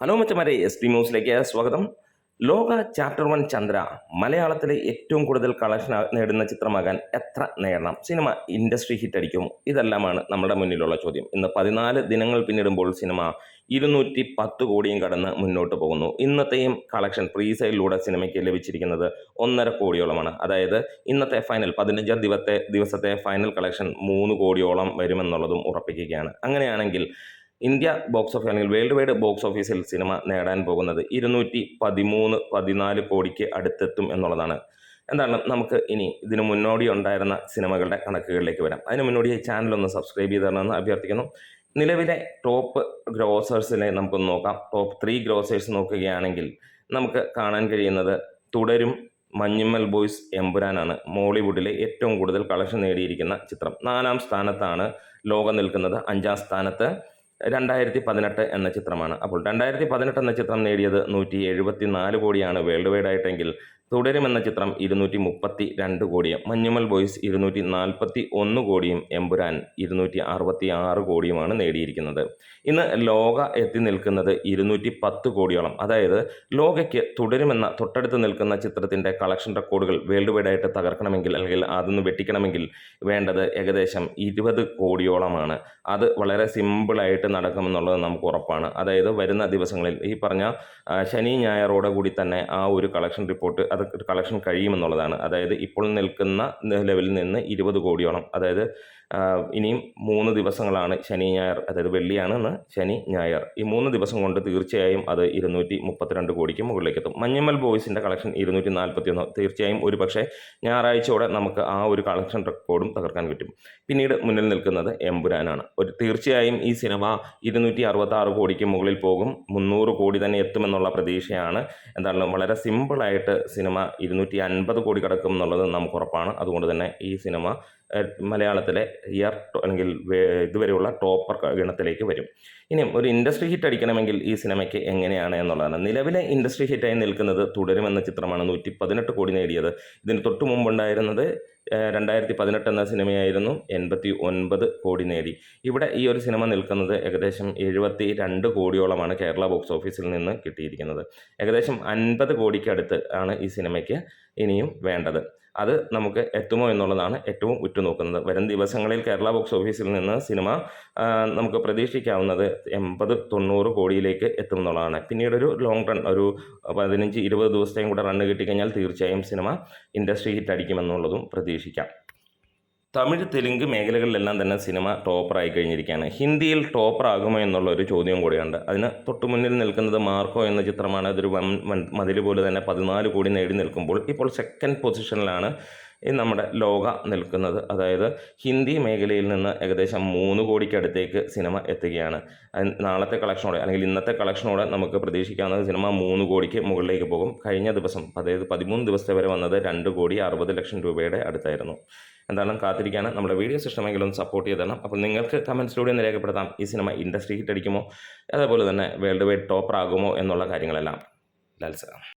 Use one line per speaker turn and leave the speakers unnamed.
Hello മച്ചമാരെ S P ന്യൂസിലേക്ക് സ്വാഗതം. ലോക ചാപ്റ്റർ വൺ ചന്ദ്ര മലയാളത്തിലെ ഏറ്റവും കൂടുതൽ കളക്ഷൻ നേടുന്ന ചിത്രമാകാൻ എത്ര നേടണം? സിനിമ ഇൻഡസ്ട്രി ഹിറ്റ് അടിക്കും. ഇതെല്ലാമാണ് നമ്മുടെ മുന്നിലുള്ള ചോദ്യം. ഇന്ന് പതിനാല് ദിനങ്ങൾ പിന്നിടുമ്പോൾ സിനിമ ഇരുന്നൂറ്റി പത്ത് കോടിയും കടന്ന് മുന്നോട്ട് പോകുന്നു. ഇന്നത്തെയും കളക്ഷൻ പ്രീസെയിലൂടെ സിനിമയ്ക്ക് ലഭിച്ചിരിക്കുന്നത് ഒന്നര കോടിയോളമാണ്. അതായത് ഇന്നത്തെ ഫൈനൽ പതിനഞ്ചാം ദിവസത്തെ ദിവസത്തെ ഫൈനൽ കളക്ഷൻ മൂന്ന് കോടിയോളം വരുമെന്നുള്ളതും ഉറപ്പിക്കുകയാണ്. അങ്ങനെയാണെങ്കിൽ ഇന്ത്യ ബോക്സ് ഓഫീസ് അല്ലെങ്കിൽ വേൾഡ് വൈഡ് ബോക്സ് ഓഫീസിൽ സിനിമ നേടാൻ പോകുന്നത് ഇരുന്നൂറ്റി പതിമൂന്ന് പതിനാല് കോടിക്ക് അടുത്തെത്തും എന്നുള്ളതാണ്. എന്താണ് നമുക്ക് ഇനി ഇതിനു മുന്നോടി ഉണ്ടായിരുന്ന സിനിമകളുടെ കണക്കുകളിലേക്ക് വരാം. അതിന് ഈ ചാനൽ ഒന്ന് സബ്സ്ക്രൈബ് ചെയ്ത് തരണമെന്ന് അഭ്യർത്ഥിക്കുന്നു. നിലവിലെ ടോപ്പ് ഗ്രോസേഴ്സിനെ നമുക്കൊന്ന് നോക്കാം. ടോപ്പ് ത്രീ ഗ്രോസേഴ്സ് നോക്കുകയാണെങ്കിൽ നമുക്ക് കാണാൻ കഴിയുന്നത് തുടരും മഞ്ഞുമ്മൽ ബോയ്സ് എമ്പുരാനാണ്. മോളിവുഡിലെ ഏറ്റവും കൂടുതൽ കളക്ഷൻ നേടിയിരിക്കുന്ന ചിത്രം. നാലാം സ്ഥാനത്താണ് ലോകം നിൽക്കുന്നത്. അഞ്ചാം സ്ഥാനത്ത് രണ്ടായിരത്തി പതിനെട്ട് എന്ന ചിത്രമാണ്. അപ്പോൾ രണ്ടായിരത്തി പതിനെട്ട് എന്ന ചിത്രം നേടിയത് നൂറ്റി എഴുപത്തി നാല് കോടിയാണ് വേൾഡ് വൈഡ് ആയിട്ടെങ്കിൽ തുടരുമെന്ന ചിത്രം ഇരുന്നൂറ്റി മുപ്പത്തി രണ്ട് കോടിയും മഞ്ഞുമൽ ബോയ്സ് ഇരുന്നൂറ്റി നാൽപ്പത്തി ഒന്ന് കോടിയും എമ്പുരാൻ ഇരുന്നൂറ്റി അറുപത്തി ആറ് കോടിയുമാണ് നേടിയിരിക്കുന്നത്. ഇന്ന് ലോക എത്തി നിൽക്കുന്നത് ഇരുന്നൂറ്റി പത്ത് കോടിയോളം. അതായത് ലോകയ്ക്ക് തുടരുമെന്ന തൊട്ടടുത്ത് നിൽക്കുന്ന ചിത്രത്തിന്റെ കളക്ഷൻ റെക്കോർഡുകൾ വേൾഡ് വൈഡ് ആയിട്ട് തകർക്കണമെങ്കിൽ അല്ലെങ്കിൽ അതൊന്ന് വെട്ടിക്കണമെങ്കിൽ വേണ്ടത് ഏകദേശം ഇരുപത് കോടിയോളമാണ്. അത് വളരെ സിമ്പിളായിട്ട് നടക്കുമെന്നുള്ളത് നമുക്ക് ഉറപ്പാണ്. അതായത് വരുന്ന ദിവസങ്ങളിൽ ഈ പറഞ്ഞ ശനി ഞായറോടെ കൂടി തന്നെ ആ ഒരു കളക്ഷൻ റിപ്പോർട്ട് അത് കളക്ഷൻ കഴിയുമെന്നുള്ളതാണ്. അതായത് ഇപ്പോൾ നിൽക്കുന്ന ലെവലിൽ നിന്ന് ഇരുപത് കോടിയോളം അതായത് ഇനിയും മൂന്ന് ദിവസങ്ങളാണ് ശനി ഞായർ അതായത് വെള്ളിയാണ് ഇന്ന് ശനി ഞായർ. ഈ മൂന്ന് ദിവസം കൊണ്ട് തീർച്ചയായും അത് ഇരുന്നൂറ്റി മുപ്പത്തിരണ്ട് കോടിക്ക് മുകളിലേക്ക് എത്തും മഞ്ഞമ്മൽ ബോയ്സിന്റെ കളക്ഷൻ ഇരുന്നൂറ്റി നാൽപ്പത്തി ഒന്ന് തീർച്ചയായും ഒരു പക്ഷേ ഞായറാഴ്ചയോടെ നമുക്ക് ആ ഒരു കളക്ഷൻ റെക്കോർഡും തകർക്കാൻ കിട്ടും പിന്നീട് മുന്നിൽ നിൽക്കുന്നത് എമ്പുരാനാണ്. ഒരു തീർച്ചയായും ഈ സിനിമ ഇരുന്നൂറ്റി അറുപത്താറ് കോടിക്ക് മുകളിൽ പോകും. മുന്നൂറ് കോടി തന്നെ എത്തുമെന്നുള്ള പ്രതീക്ഷയാണ്. എന്താണ് വളരെ സിമ്പിളായിട്ട് സിനിമ ഇരുന്നൂറ്റി അൻപത് കോടി കിടക്കും എന്നുള്ളത് നമുക്ക് ഉറപ്പാണ്. അതുകൊണ്ട് തന്നെ ഈ സിനിമ മലയാളത്തിലെ ഇയർ അല്ലെങ്കിൽ ഇതുവരെയുള്ള ടോപ്പർ ഗണത്തിലേക്ക് വരും. ഇനിയും ഒരു ഇൻഡസ്ട്രി ഹിറ്റ് അടിക്കണമെങ്കിൽ ഈ സിനിമയ്ക്ക് എങ്ങനെയാണ് എന്നുള്ളതാണ്. നിലവിലെ ഇൻഡസ്ട്രി ഹിറ്റായി നിൽക്കുന്നത് തുടരുമെന്ന ചിത്രമാണ് നൂറ്റി പതിനെട്ട് കോടി നേടിയത്. ഇതിന് തൊട്ട് മുമ്പുണ്ടായിരുന്നത് രണ്ടായിരത്തി പതിനെട്ട് എന്ന സിനിമയായിരുന്നു എൺപത്തി ഒൻപത് കോടി നേടി. ഇവിടെ ഈ ഒരു സിനിമ നിൽക്കുന്നത് ഏകദേശം എഴുപത്തി രണ്ട് കോടിയോളമാണ് കേരള ബോക്സ് ഓഫീസിൽ നിന്ന് കിട്ടിയിരിക്കുന്നത്. ഏകദേശം അൻപത് കോടിക്കടുത്ത് ആണ് ഈ സിനിമയ്ക്ക് ഇനിയും വേണ്ടത്. അത് നമുക്ക് എത്തുമോ എന്നുള്ളതാണ് ഏറ്റവും ഉറ്റുനോക്കുന്നത്. വരും ദിവസങ്ങളിൽ കേരള ബോക്സ് ഓഫീസിൽ നിന്ന് സിനിമ നമുക്ക് പ്രതീക്ഷിക്കാവുന്നത് എൺപത് തൊണ്ണൂറ് കോടിയിലേക്ക് എത്തുമെന്നുള്ളതാണ്. പിന്നീട് ഒരു ലോങ് റൺ ഒരു പതിനഞ്ച് ഇരുപത് ദിവസത്തെയും കൂടെ റണ്ണ് കിട്ടിക്കഴിഞ്ഞാൽ തീർച്ചയായും സിനിമ ഇൻഡസ്ട്രി ഹിറ്റ് അടിക്കുമെന്നുള്ളതും പ്രതീക്ഷിക്കാം. തമിഴ് തെലുങ്ക് മേഖലകളിലെല്ലാം തന്നെ സിനിമ ടോപ്പറായി കഴിഞ്ഞിരിക്കുകയാണ്. ഹിന്ദിയിൽ ടോപ്പറാകുമോ എന്നുള്ള ഒരു ചോദ്യം കൂടിയുണ്ട്. അതിന് തൊട്ടു മുന്നിൽ നിൽക്കുന്നത് മാർക്കോ എന്ന ചിത്രമാണ്. അതൊരു വൻ മതിൽ പോലെ തന്നെ പതിനാല് കോടി നേടി നിൽക്കുമ്പോൾ ഇപ്പോൾ സെക്കൻഡ് പൊസിഷനിലാണ് നമ്മുടെ ലോക നിൽക്കുന്നത്. അതായത് ഹിന്ദി മേഖലയിൽ നിന്ന് ഏകദേശം മൂന്ന് കോടിക്കടുത്തേക്ക് സിനിമ എത്തുകയാണ്. നാളത്തെ കളക്ഷനോടെ അല്ലെങ്കിൽ ഇന്നത്തെ കളക്ഷനോടെ നമുക്ക് പ്രതീക്ഷിക്കാവുന്നത് സിനിമ മൂന്ന് കോടിക്ക് മുകളിലേക്ക് പോകും. കഴിഞ്ഞ ദിവസം അതായത് പതിമൂന്ന് ദിവസത്തെ വരെ വന്നത് രണ്ട് കോടി അറുപത് ലക്ഷം രൂപയുടെ അടുത്തായിരുന്നു. എന്തായാലും കാത്തിരിക്കാണ്. നമ്മുടെ വീഡിയോസ് ഇഷ്ടമെങ്കിലും സപ്പോർട്ട് ചെയ്ത് തരണം. അപ്പോൾ നിങ്ങൾക്ക് കമൻസിലൂടെ ഒന്ന് രേഖപ്പെടുത്താം. ഈ സിനിമ ഇൻഡസ്ട്രി ഹിറ്റ് അടിക്കുമോ? അതേപോലെ തന്നെ വേൾഡ് വൈഡ് ടോപ്പർ ആകുമോ എന്നുള്ള കാര്യങ്ങളെല്ലാം. ലാൽസ.